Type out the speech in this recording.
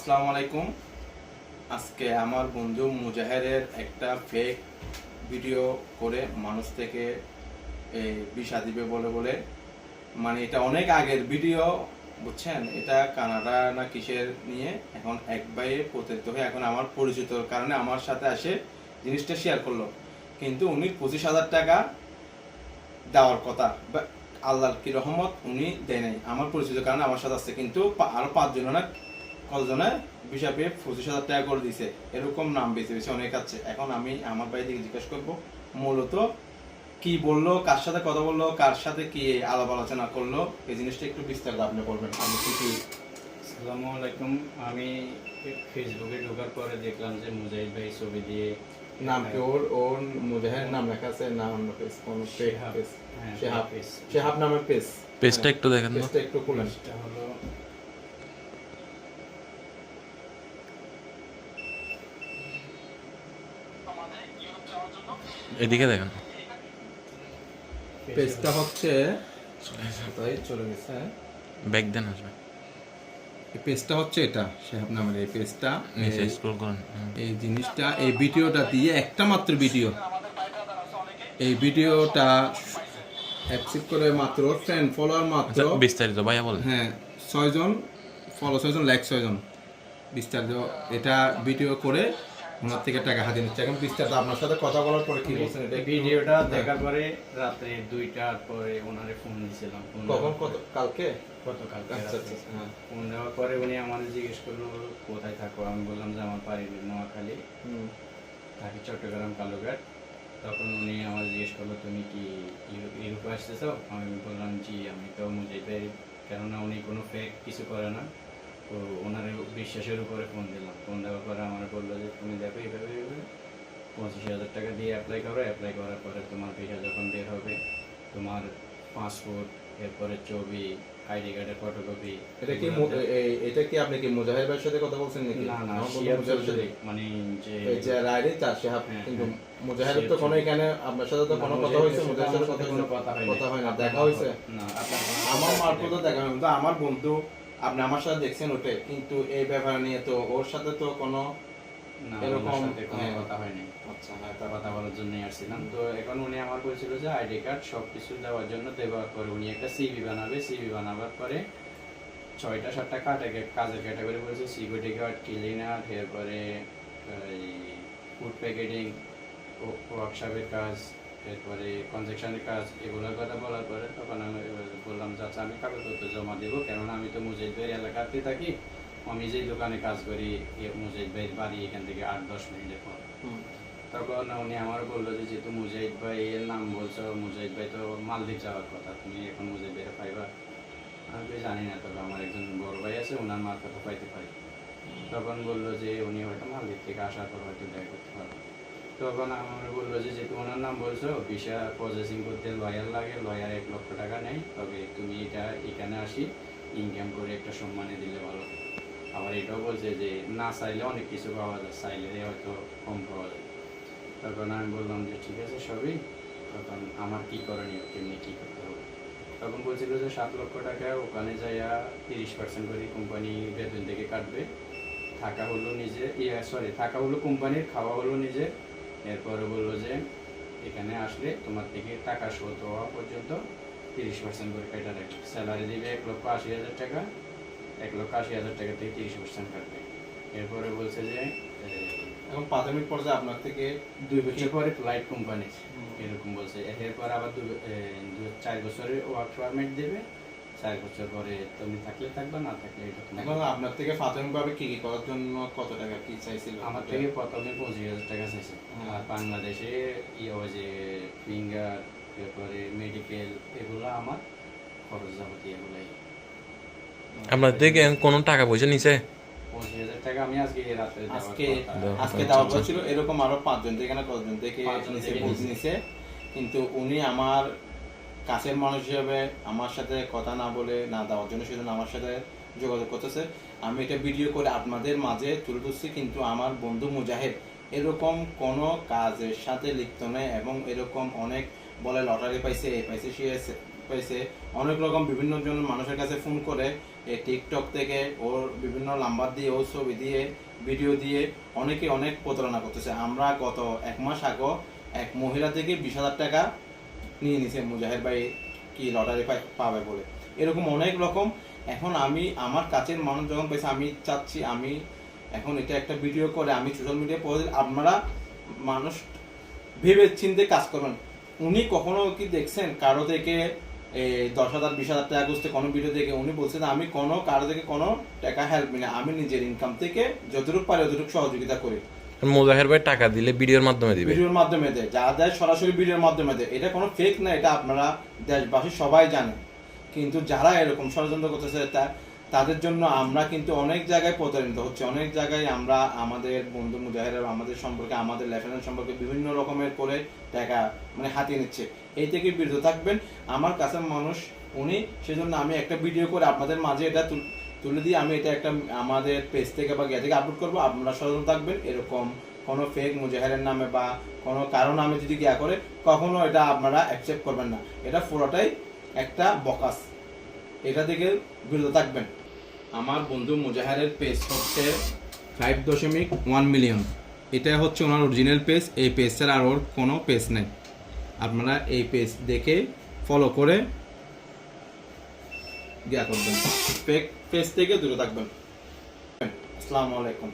আসসালামু আলাইকুম। আজকে আমার বন্ধু মুজাহেরের একটা ফেক ভিডিও করে মানুষ থেকে বিষা দিবে বলে বলে। মানে এটা অনেক আগের ভিডিও বুঝছেন? এটা কানাডা না কিসের নিয়ে? এখন এক ভাইয়ে প্রতারিত হয়ে এখন আমার পরিচিত কারণে আমার সাথে আসে, জিনিসটা শেয়ার করল। কিন্তু উনি পঁচিশ হাজার টাকা দেওয়ার কথা আল্লাহর কি রহমত, উনি দেয় নাই। আমার পরিচিত কারণে আমার সাথে আসছে, কিন্তু পা- আরও পাঁচজন না কতজনে? বিষয় পেয়ে পঁচিশ হাজার টাকা করে দিছে। এরকম নাম বেছে বেছে অনেক আছে। এখন আমি আমার ভাই থেকে জিজ্ঞেস করব মূলত কি বলল কার সাথে কথা বলল কার সাথে কি আলাপ আলোচনা করল? এই জিনিসটা একটু বিস্তারিত আপনি বলবেন। আমি কি কি আসসালামু আলাইকুম। আমি ফেসবুকে ঢোকার পরে দেখলাম যে মুজাহিদ ভাই ছবি দিয়ে নাম কি ওর? ওর মুজাহের নাম লেখা আছে না অন্য পেজ কোন শেহাব। পেজ হ্যাঁ, শেহাব। নামের পেজ। পেজটা একটু দেখেন পেজটা একটু খুলেন। এটা হলো এদিকে দেখেন। পেজটা হচ্ছে চলে গেছে? ব্যাক দেন আসবে। এই পেজটা হচ্ছে এটা শেহাব নামের এই পেজটা। নিচে স্ক্রল করুন। এই জিনিসটা এই ভিডিওটা দিয়ে একটা মাত্র ভিডিও। এই ভিডিওটা অ্যাকসেপ্ট করে মাত্র ফ্রেন্ড ফলোয়ার মাত্র। আচ্ছা বিস্তারিত ভাইয়া বলেন। হ্যাঁ ছয়জন ফলো ছয়জন লাইক ছয়জন। বিস্তারিত এটা ভিডিও করে ওনার থেকে টাকা হাতে নিচ্ছে। এখন বিস্তারিত আপনার সাথে কথা বলার পরে কি বলছেন ভিডিওটা। দেখার পরে রাত্রে দুইটার পরে ওনারে ফোন দিয়েছিলাম। কখন? কত? কালকে? গতকাল আচ্ছা আচ্ছা হ্যাঁ। ফোন দেওয়ার পরে উনি আমার জিজ্ঞেস করল কোথায় থাকো? আমি বললাম যে আমার বাড়ি নোয়াখালী। থাকি চট্টগ্রাম কালুঘাট। তখন উনি আমার জিজ্ঞেস করল তুমি কি ইউ- ইউরোপে আসতেছ? আমি বললাম জি আমি তো ভাই। কেননা উনি কোনো ফেক কিছু করে না। তো ওনার বিশ্বাসের উপরে ফোন দিলাম। ফোন দেওয়ার পরে আমার বলল যে তুমি দেখো এইভাবে এইভাবে। পঁচিশ হাজার টাকা দিয়ে অ্যাপ্লাই করো। অ্যাপ্লাই করার পরে তোমার ভিসা যখন বের হবে তোমার পাসপোর্ট এরপরে ছবি আইডি কার্ডের ফটোকপি এটা কি এটা কি আপনি কি মুজাহির ভাইয়ের সাথে কথা বলছেন নাকি? না না মানে যে যে রাইডে চার শেহাব হ্যাঁ, কিন্তু হ্যাঁ। মুজাহিরের তো কোনো এখানে আপনার সাথে তো কোনো কথা হয়েছে সাথে মুজাহিরের সাথে কোনো কথা হয় না দেখা হয়েছে। না আমার মারফত। দেখা কিন্তু আমার বন্ধু আপনি আমার সাথে দেখছেন ওটা কিন্তু এই ব্যাপার নিয়ে তো ওর সাথে তো কোনো এরকম, হ্যাঁ। কথা হয়নি। আচ্ছা হ্যাঁ তা কথা বলার জন্যই আসছিলাম। তো এখন উনি আমার বলছিল যে আইডি কার্ড সব কিছু দেওয়ার জন্য দেওয়ার পরে উনি একটা বানাবে। বানাবার পরে ছয়টা সাতটা কাটে কাজের ক্যাটাগরি বলছে সিকিউরিটি গার্ড ক্লিনার এরপরে ফুড প্যাকেটিং ওয়ার্কশপের কাজ এরপরে কনস্ট্রাকশনের কাজ এগুলোর কথা বলার পরে তখন আমি বললাম যে আচ্ছা আমি কাগজপত্র জমা দেবো কেননা আমি তো মুজাহিদ ভাইয়ের এলাকাতে থাকি। আমি যেই দোকানে কাজ করি মুজাহিদ ভাইয়ের বাড়ি এখান থেকে আট দশ মিনিটের পর। তখন উনি আমার বলল যে যেহেতু মুজাহিদ ভাই এর নাম বলছো মুজাহিদ ভাই তো মালদ্বীপ যাওয়ার কথা তুমি এখন মুজাহিদ ভাইয়ের পাইবা? আমি তো জানি না তবে আমার একজন বড় ভাই আছে ওনার মারফত পাইতে পারি। তখন বলল যে উনি হয়তো মালদ্বীপ থেকে আসার পর হয়তো দেখা করতে পারবে তখন আমার বলল যে যেহেতু ওনার নাম বলছো ভিসা প্রসেসিং করতে লয়ার লাগে লয়ার এক লক্ষ টাকা নেই, তবে তুমি এটা এখানে আসি ইনকাম করে একটা সম্মানে দিলে ভালো। আবার এটাও বলছে যে না চাইলে অনেক কিছু পাওয়া যায়, চাইলে হয়তো কম পাওয়া যায়। তখন আমি বললাম যে ঠিক আছে সবই তখন আমার কি করণীয়, কেমনি কি করতে হবে। তখন বলছিল যে সাত লক্ষ টাকা, ওখানে যাইয়া তিরিশ পার্সেন্ট করে কোম্পানি বেতন থেকে কাটবে। থাকা হলো নিজে ইয়ে সরি থাকা হলো কোম্পানির খাওয়া হলো নিজে এরপরে বলল যে এখানে আসলে তোমার থেকে টাকা শোধ হওয়া পর্যন্ত তিরিশ পার্সেন্ট করে কেটে রাখবে স্যালারি দিবে এক লক্ষ আশি হাজার টাকা এক লক্ষ আশি হাজার টাকা থেকে তিরিশ পার্সেন্ট কাটবে। এরপরে বলছে যে এখন প্রাথমিক পর্যায়ে আপনার থেকে দুই বছর পরে ফ্লাইট কোম্পানি। এরকম বলছে। এরপর আবার দু- চার বছরের ওয়ার্ক পারমিট দেবে। চার বছর পরে তুমি থাকলে থাকবে না থাকলে আপনার থেকে প্রাথমিকভাবে কি কি করার জন্য কত টাকা কি চাইছিল? আমার থেকে প্রথমে পঁচিশ হাজার টাকা চাইছে। আর বাংলাদেশে ইয়ে ওই যে ফিঙ্গার তারপরে মেডিকেল এগুলো আমার খরচ যাবতীয় এগুলাই। আপনার থেকে কোনো টাকা পয়সা নিছে? পঁচিশ হাজার টাকা আমি আজকে রাত্রে আজকে আজকে আচ্ছা, দেওয়া। এরকম আরও পাঁচজন থেকে কতজন নিচে কিন্তু উনি আমার কাছের মানুষ হিসেবে আমার সাথে কথা না বলে, না দেওয়ার জন্য সেজন্য আমার সাথে যোগাযোগ করতেছে। আমি এটা ভিডিও করে আপনাদের মাঝে তুলে ধরছি, কিন্তু আমার বন্ধু মুজাহিদ এরকম কোনো কাজের সাথে লিপ্ত নেই এবং এরকম অনেক বলে লটারি পাইছে এই পাইছে, সে পাইছে। অনেক রকম বিভিন্ন জন মানুষের কাছে ফোন করে এই টিকটক থেকে ওর বিভিন্ন নাম্বার দিয়ে, ওর ছবি দিয়ে ভিডিও দিয়ে অনেকে অনেক প্রতারণা করতেছে। আমরা গত এক মাস আগে এক মহিলা থেকে বিশ হাজার টাকা নিয়ে নিছে মুজাহির ভাই কি লটারি পাই পাবে বলে। এরকম অনেক রকম। এখন আমি, আমার কাছের মানুষ যখন পেয়েছে আমি চাচ্ছি, আমি এখন এটা একটা ভিডিও করে, আমি সোশ্যাল মিডিয়ায় পড়ে আপনারা মানুষ ভেবে চিন্তে কাজ করবেন। উনি কখনো কি দেখছেন? কারও থেকে দশ হাজার, বিশ হাজার টাকা করতে কোনো ভিডিও দেখে উনি বলছেন আমি কোনো, কারও থেকে কোনো টাকা হেল্প নিই না আমি নিজের ইনকাম থেকে যতটুকু পারি, অতটুকু সহযোগিতা করি। মোজাহের ভাই টাকা দিলে ভিডিওর মাধ্যমে দিবে। ভিডিওর মাধ্যমে দেয়। যা দেয় সরাসরি ভিডিওর মাধ্যমে দেয়। এটা কোনো ফেক না, এটা আপনারা দেশবাসী সবাই জানে। কিন্তু যারা এরকম ষড়যন্ত্র করতেছে তাদের জন্য আমরা কিন্তু অনেক জায়গায় প্রতারিত হচ্ছে। অনেক জায়গায় আমরা আমাদের বন্ধু মুজাহিরা আমাদের সম্পর্কে, আমাদের লেফটেন্যান্ট সম্পর্কে বিভিন্ন রকমের করে টাকা মানে হাতিয়ে নিচ্ছে। এই থেকে বিরত থাকবেন। আমার কাছে মানুষ, উনি, সেজন্য আমি একটা ভিডিও করে আপনাদের মাঝে এটা তুল- দিয়ে আমি এটা একটা আমাদের পেজ থেকে বা গিয়ে থেকে আপলোড করব। আপনারা সচেতন থাকবেন, এরকম কোনো ফেক মুজাহিরের নামে বা কোনো কারও নামে যদি গিয়া করে, কখনো এটা আপনারা অ্যাকসেপ্ট করবেন না। এটা পুরোটাই একটা বকাস। এটা থেকে বিরত থাকবেন। আমার বন্ধু মুজাহিরের পেজ হচ্ছে ফাইভ দশমিক ওয়ান মিলিয়ন এটা হচ্ছে ওনার অরিজিনাল পেজ এই পেজ ছাড়া আর ওর কোনো পেজ নেই। আপনারা এই পেজ দেখে ফলো করে গিয়া করবেন। ফেক পেজ থেকে দূরে থাকবেন। আসসালামু আলাইকুম।